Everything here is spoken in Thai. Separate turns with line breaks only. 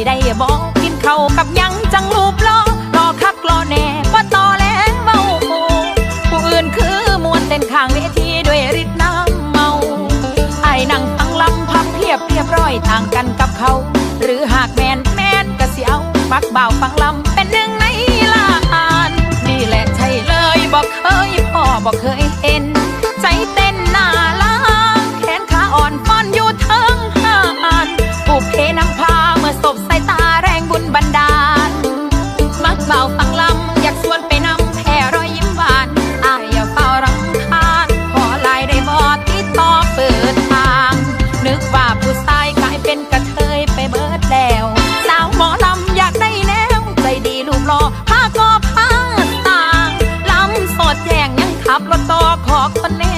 ิได้บอกกินเขาวกับยังจังรูปล้อรอคักรอแน่ว่าต่อแล้วเมาผู้อื่นคือมวนเต้นข้างเวทีด้วยฤทธิ์น้ำเมาไอ้นั่งฟังลำพับเพียบเรียบร้อยต่างกันกับเขา หรือหากแมนแมนก็เสียวปักเบาฟังลำเป็นหนึ่ง เบาฟังลำอยากชวนไปนำแค่รอยยิ้มหวานอายอย่าเฝ้ารำคาญขอลายได้บอดที่ต่อเปิดทาง นึกว่าผู้ชายกลายเป็นกระเทยไปเบิดแล้ว สาวหมอลำอยากได้แนวใจดีรูปรอผ้ากอผ้าต่างลำสอดแจงยังขับรถต่อขอคนแน่